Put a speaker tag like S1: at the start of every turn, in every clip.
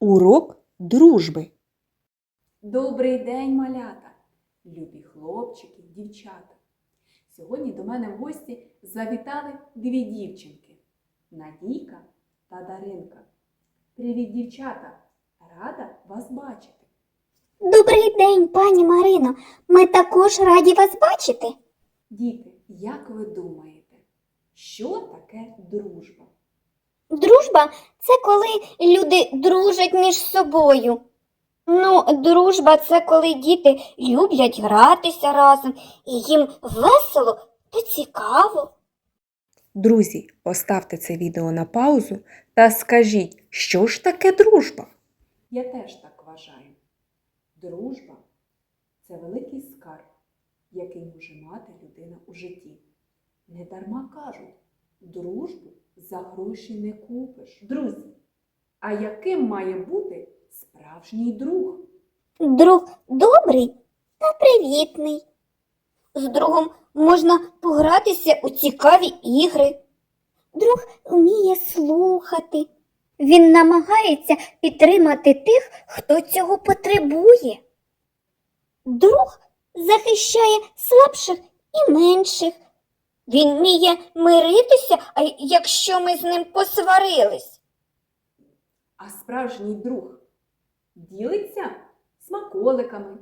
S1: Урок дружби.
S2: Добрий день, малята, любі хлопчики, дівчата. Сьогодні до мене в гості завітали дві дівчинки Надійка та Даринка. Привіт, дівчата! Рада вас бачити.
S3: Добрий день, пані Марино. Ми також раді вас бачити.
S2: Діти, як ви думаєте, що таке дружба?
S3: Дружба це коли люди дружать між собою. Ну, дружба це коли діти люблять гратися разом і їм весело та цікаво.
S1: Друзі, поставте це відео на паузу та скажіть, що ж таке дружба?
S2: Я теж так вважаю. Дружба це великий скарб, який може мати людина у житті. Недарма кажуть, дружбу за гроші не купиш. Друзі, а яким має бути справжній друг?
S3: Друг добрий та привітний. З другом можна погратися у цікаві ігри. Друг вміє слухати. Він намагається підтримати тих, хто цього потребує. Друг захищає слабших і менших. Він вміє миритися, а якщо ми з ним посварились.
S2: А справжній друг ділиться смаколиками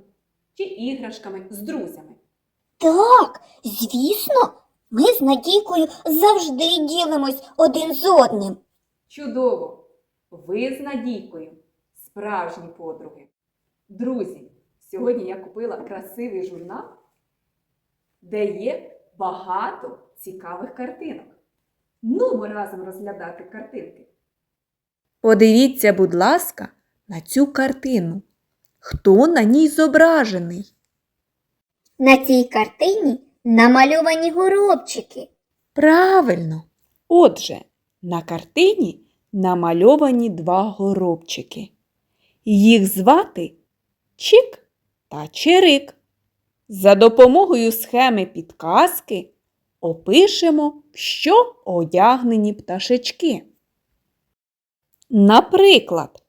S2: чи іграшками з друзями.
S3: Так, звісно, ми з Надійкою завжди ділимось один з одним.
S2: Чудово! Ви з Надійкою справжні подруги. Друзі, сьогодні я купила красивий журнал, де є багато цікавих картинок. Ну, ми разом розглядати картинки.
S1: Подивіться, будь ласка, на цю картину. Хто на ній зображений?
S3: На цій картині намальовані горобчики.
S1: Правильно. Отже, на картині намальовані два горобчики. Їх звати Чик та Чирик. За допомогою схеми підказки опишемо, що одягнені пташечки. Наприклад,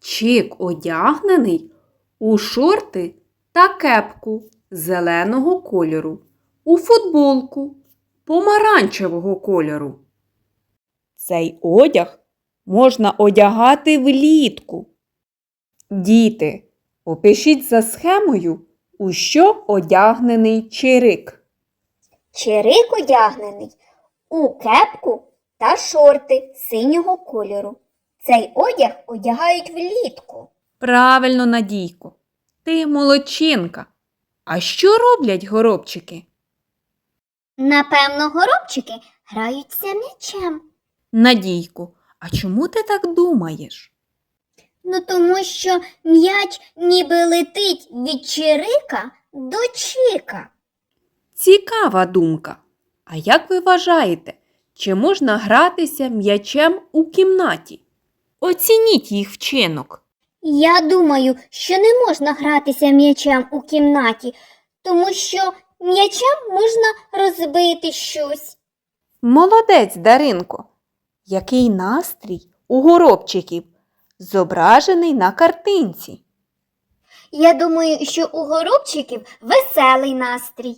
S1: Чик одягнений у шорти та кепку зеленого кольору, у футболку помаранчевого кольору. Цей одяг можна одягати влітку. Діти, опишіть за схемою, у що одягнений чирик.
S3: Чирик одягнений у кепку та шорти синього кольору. Цей одяг одягають влітку.
S1: Правильно, Надійко, ти молодчинка. А що роблять горобчики?
S3: Напевно, горобчики граються м'ячем.
S1: Надійко, а чому ти так думаєш?
S3: Ну тому що м'яч ніби летить від чирика до чика.
S1: Цікава думка. А як ви вважаєте, чи можна гратися м'ячем у кімнаті? Оцініть їх вчинок.
S3: Я думаю, що не можна гратися м'ячем у кімнаті, тому що м'ячем можна розбити щось.
S1: Молодець, Даринко. Який настрій у горобчиків, зображений на картинці.
S3: Я думаю, що у горобчиків веселий настрій.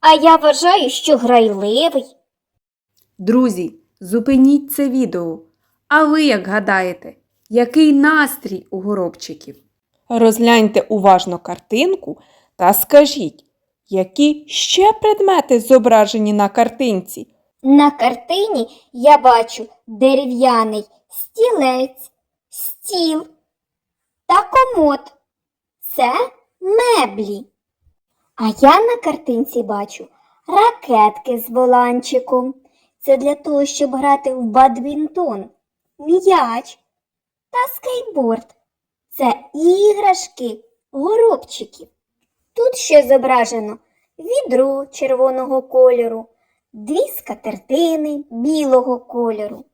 S3: А я вважаю, що грайливий.
S1: Друзі, зупиніть це відео. А ви як гадаєте, який настрій у горобчиків? Розгляньте уважно картинку та скажіть, які ще предмети зображені на картинці?
S3: На картині я бачу дерев'яний стілець, стіл та комод. Це меблі. А я на картинці бачу ракетки з воланчиком. Це для того, щоб грати в бадмінтон, м'яч та скейтборд. Це іграшки горобчиків. Тут ще зображено відро червоного кольору, дві скатертини білого кольору.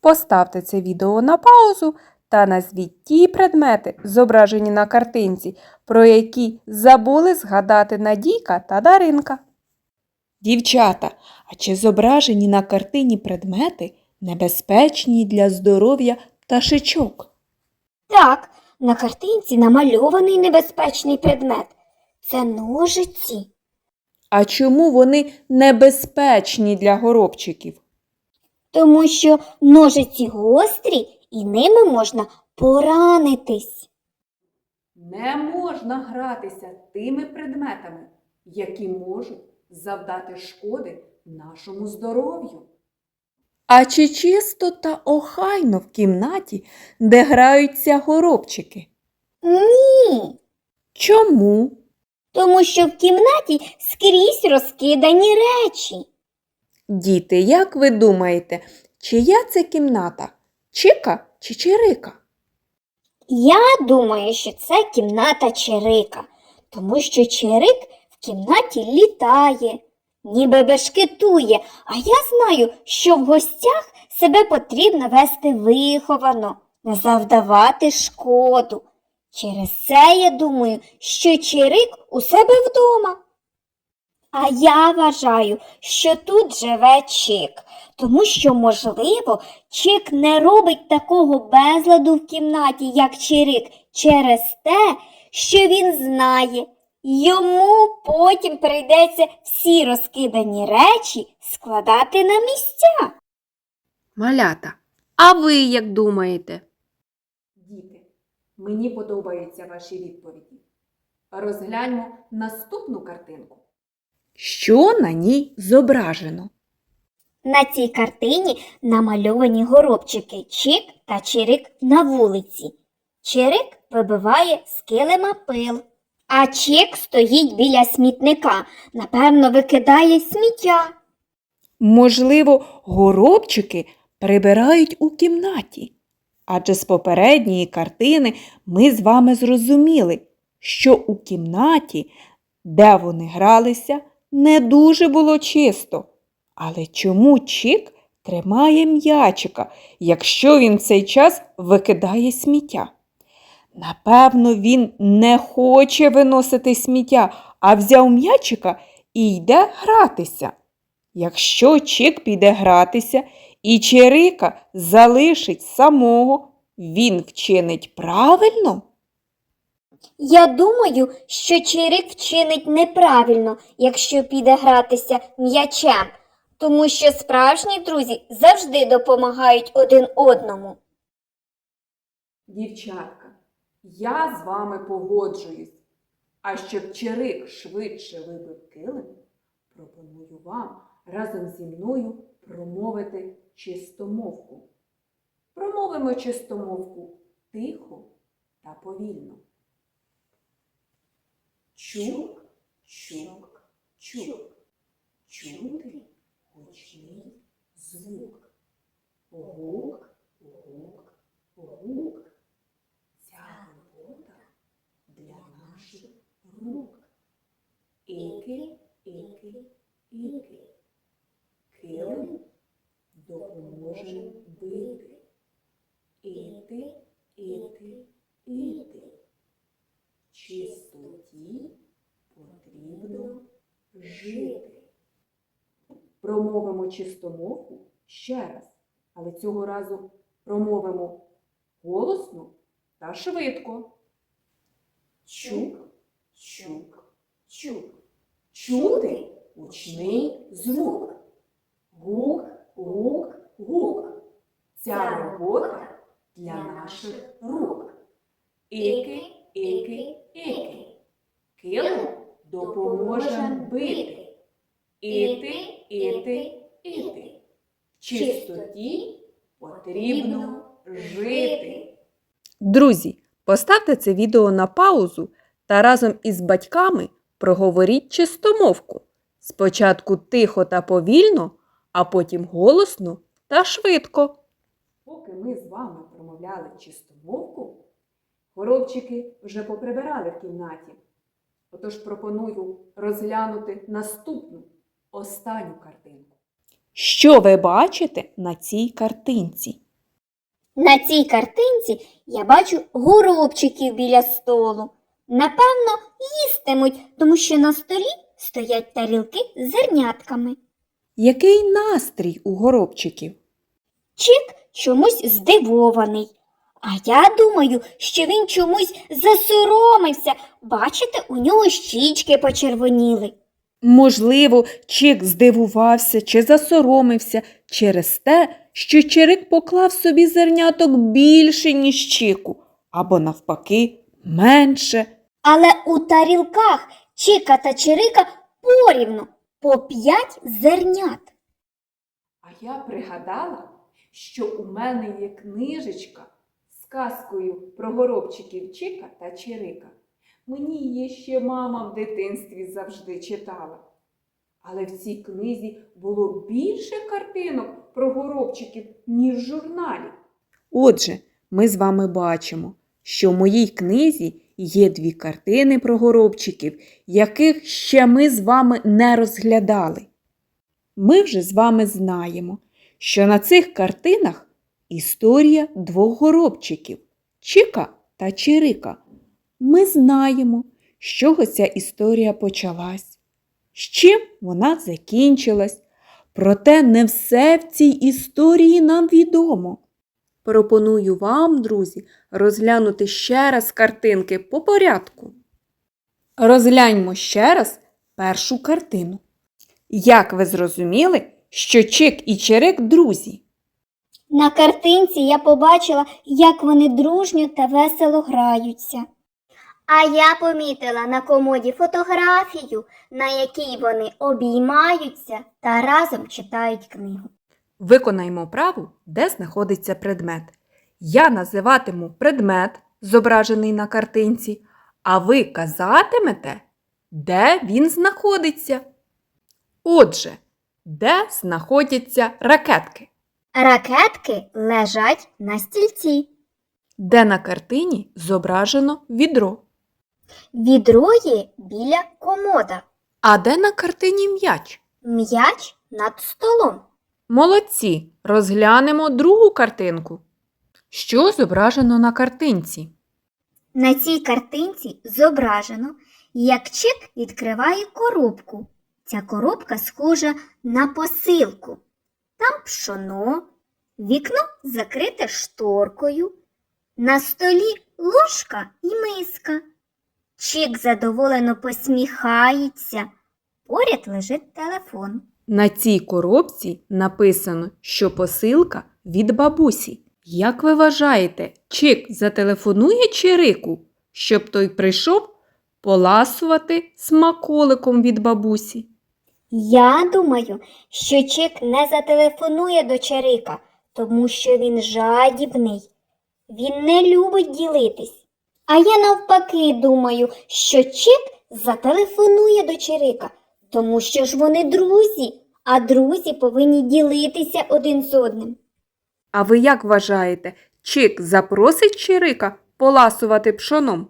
S1: Поставте це відео на паузу та назвіть ті предмети, зображені на картинці, про які забули згадати Надійка та Даринка. Дівчата, а чи зображені на картині предмети небезпечні для здоров'я пташечок?
S3: Так, на картинці намальований небезпечний предмет. Це ножиці.
S1: А чому вони небезпечні для горобчиків?
S3: Тому що ножиці гострі і ними можна поранитись.
S2: Не можна гратися тими предметами, які можуть завдати шкоди нашому здоров'ю.
S1: А чи чисто та охайно в кімнаті, де граються горобчики?
S3: Ні,
S1: Чому?
S3: тому що в кімнаті скрізь розкидані речі.
S1: Діти, як ви думаєте, чия це кімната? Чика чи чирика?
S3: Я думаю, що це кімната Чирика, тому що Чирик в кімнаті літає, ніби бешкетує, а я знаю, що в гостях себе потрібно вести виховано, не завдавати шкоду. Через це я думаю, що Чирик у себе вдома. А я вважаю, що тут живе Чик, тому що, можливо, Чик не робить такого безладу в кімнаті, як Чирик, через те, що він знає. Йому потім прийдеться всі розкидані речі складати на місця.
S1: Малята, а ви як думаєте?
S2: Діти, мені подобаються ваші відповіді. Розгляньмо наступну картинку.
S1: Що на ній зображено?
S3: На цій картині намальовані горобчики Чик та Чирик на вулиці. Чирик вибиває з килима пил, а Чик стоїть біля смітника, напевно, викидає сміття.
S1: Можливо, горобчики прибирають у кімнаті. Адже з попередньої картини ми з вами зрозуміли, що у кімнаті, де вони гралися, не дуже було чисто. Але чому Чік тримає м'ячика, якщо він цей час викидає сміття? Напевно, він не хоче виносити сміття, а взяв м'ячика і йде гратися. Якщо Чик піде гратися і Чирика залишить самого, він вчинить правильно?
S3: Я думаю, що Чирик вчинить неправильно, якщо піде гратися м'ячем, тому що справжні друзі завжди допомагають один одному.
S2: Дівчатка, я з вами погоджуюсь. А щоб чирик швидше вибив килим, пропоную вам разом зі мною промовити чистомовку. Промовимо чистомовку тихо та повільно. Чук, чук, чук. Чути гучний звук. Гук, гук, гук. Ця робота для наших рук. Іки, іки, іки. Килим допоможе бити. Іти, іти, іти. Чистоті потрібно жити. Промовимо чистомовку ще раз, але цього разу промовимо голосно та швидко. Чук, чук, чук. Чути гучний звук. Гук, гук, гук. Ця робота для наших рук. Іки, іки, іки. Килим допоможе бити. Іти, іти, іти. Чистоті потрібно жити.
S1: Друзі, поставте це відео на паузу та разом із батьками проговоріть чистомовку. Спочатку тихо та повільно, а потім голосно та швидко.
S2: Поки ми з вами промовляли чистомовку, горобчики вже поприбирали в кімнаті. Отож пропоную розглянути наступну, останню картинку.
S1: Що ви бачите на цій картинці?
S3: На цій картинці я бачу горобчиків біля столу. Напевно, їстимуть, тому що на столі стоять тарілки з зернятками.
S1: Який настрій у горобчиків?
S3: Чик чомусь здивований, А я думаю, що він чомусь засоромився. Бачите, у нього щічки почервоніли.
S1: Можливо, Чик здивувався чи засоромився через те, що Чирик поклав собі зерняток більше, ніж Чику, або навпаки, менше.
S3: Але у тарілках Чика та Чирика порівну по п'ять зернят.
S2: А я пригадала, що у мене є книжечка з казкою про горобчиків Чика та Чирика. Мені її ще мама в дитинстві завжди читала. Але в цій книзі було більше картинок про горобчиків, ніж журналі.
S1: Отже, ми з вами бачимо, що в моїй книзі є дві картини про горобчиків, яких ще ми з вами не розглядали. Ми вже з вами знаємо, що на цих картинах історія двох горобчиків Чика та Чирика. Ми знаємо, з чого ця історія почалась, з чим вона закінчилась. Проте не все в цій історії нам відомо. Пропоную вам, друзі, розглянути ще раз картинки по порядку. Розгляньмо ще раз першу картину. Як ви зрозуміли, що Чик і Чирик друзі?
S3: На картинці я побачила, як вони дружньо та весело граються. А я помітила на комоді фотографію, на якій вони обіймаються та разом читають книгу.
S1: Виконаймо праву, де знаходиться предмет. Я називатиму предмет, зображений на картинці, а ви казатимете, де він знаходиться. Отже, де знаходяться ракетки?
S3: Ракетки лежать на стільці.
S1: Де на картині зображено відро?
S3: Відро є біля комода,
S1: А де на картині м'яч?
S3: м'яч над столом.
S1: Молодці, розглянемо другу картинку. Що зображено на картинці?
S3: На цій картинці зображено, як Чик відкриває коробку. Ця коробка схожа на посилку. Там пшоно, вікно закрите шторкою, на столі ложка і миска. Чик задоволено посміхається. Поряд лежить телефон.
S1: На цій коробці написано, що посилка від бабусі. Як ви вважаєте, Чик зателефонує Чирику, щоб той прийшов поласувати смаколиком від бабусі?
S3: Я думаю, що Чик не зателефонує до Чарика, тому що він жадібний. Він не любить ділитись. А я навпаки думаю, що Чик зателефонує до Чарика, тому що ж вони друзі, а друзі повинні ділитися один з одним.
S1: А ви як вважаєте, Чик запросить Чирика поласувати пшоном?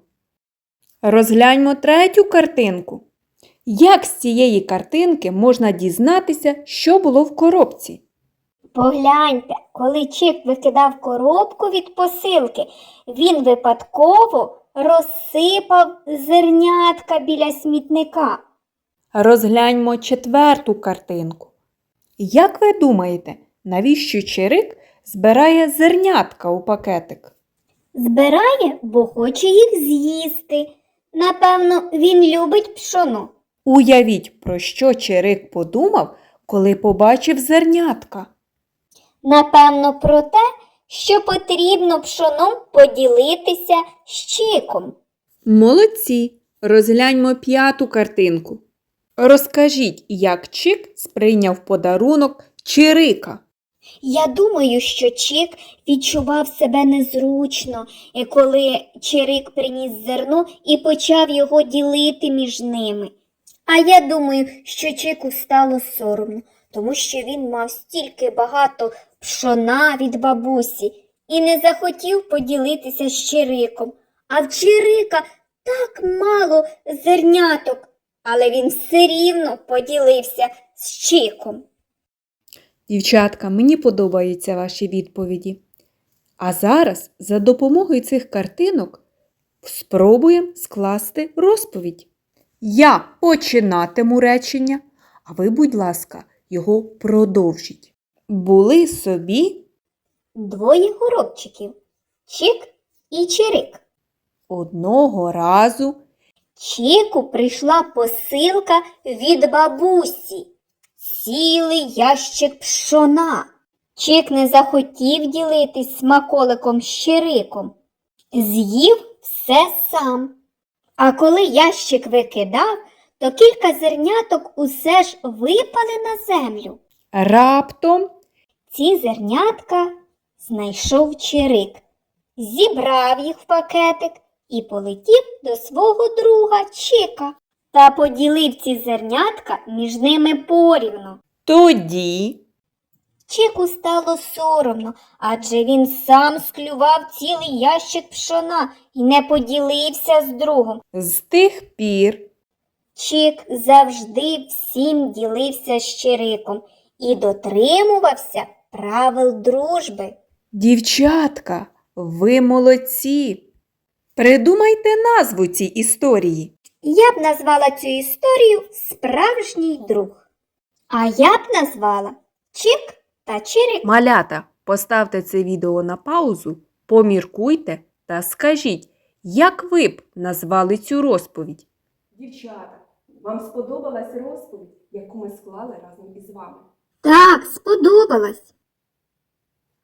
S1: Розгляньмо третю картинку. Як з цієї картинки можна дізнатися, що було в коробці?
S3: Погляньте, коли Чик викидав коробку від посилки, він випадково розсипав зернятка біля смітника.
S1: Розгляньмо четверту картинку. Як ви думаєте, навіщо Чирик збирає зернятка у пакетик?
S3: Збирає, бо хоче їх з'їсти. Напевно, він любить пшоно.
S1: Уявіть, про що Чирик подумав, коли побачив зернятка.
S3: Напевно, про те, що потрібно пшоном поділитися з чиком.
S1: Молодці, розгляньмо п'яту картинку. Розкажіть, як Чик сприйняв подарунок Чирика.
S3: Я думаю, що Чик відчував себе незручно, коли Чирик приніс зерно і почав його ділити між ними. А я думаю, що Чику стало соромно, тому що він мав стільки багато пшона від бабусі і не захотів поділитися з Чириком. А в Чирика так мало зерняток, але він все рівно поділився з Чиком.
S1: Дівчатка, мені подобаються ваші відповіді. А зараз за допомогою цих картинок спробуємо скласти розповідь. Я починатиму речення, а ви, будь ласка, його продовжіть. Були собі
S3: Двоє горобчиків. Чик і Чирик.
S4: Одного разу
S3: Чику прийшла посилка від бабусі. Цілий ящик пшона. Чик не захотів ділитись смаколиком з Чириком. З'їв все сам. А коли ящик викидав, то кілька зерняток усе ж випали на землю.
S4: раптом
S3: Ці зернятка знайшов Чирик, зібрав їх в пакетик і полетів до свого друга Чика та поділив ці зернятка між ними порівну.
S4: тоді
S3: Чику стало соромно, адже він сам склював цілий ящик пшона і не поділився з другом.
S4: з тих пір
S3: Чик завжди всім ділився з Чириком і дотримувався правил дружби.
S4: Дівчатка, ви молодці. Придумайте назву цій історії.
S3: Я б назвала цю історію Справжній друг. А я б назвала Чик та Чирик.
S4: Малята, поставте це відео на паузу, поміркуйте та скажіть, як ви б назвали цю розповідь?
S1: Дівчата, вам сподобалась розповідь, яку ми склали разом із вами?
S3: Так, сподобалось.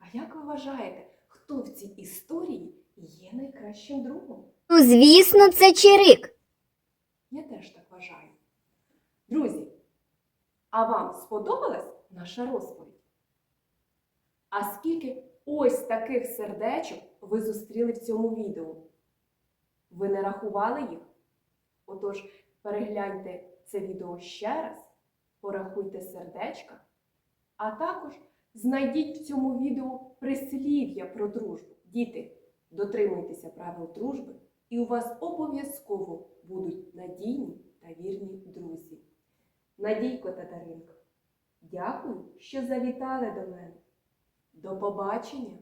S1: А як ви вважаєте, хто в цій історії є найкращим другом?
S3: Ну, звісно, це Чирик.
S1: Я теж так вважаю. Друзі, а вам сподобалась наша розповідь? А скільки ось таких сердечок ви зустріли в цьому відео? Ви не рахували їх? Отож, перегляньте це відео ще раз, порахуйте сердечка, а також знайдіть в цьому відео прислів'я про дружбу. Діти, дотримуйтеся правил дружби, і у вас обов'язково будуть надійні та вірні друзі. Надійко та Даринко, дякую, що завітали до мене. До побачення!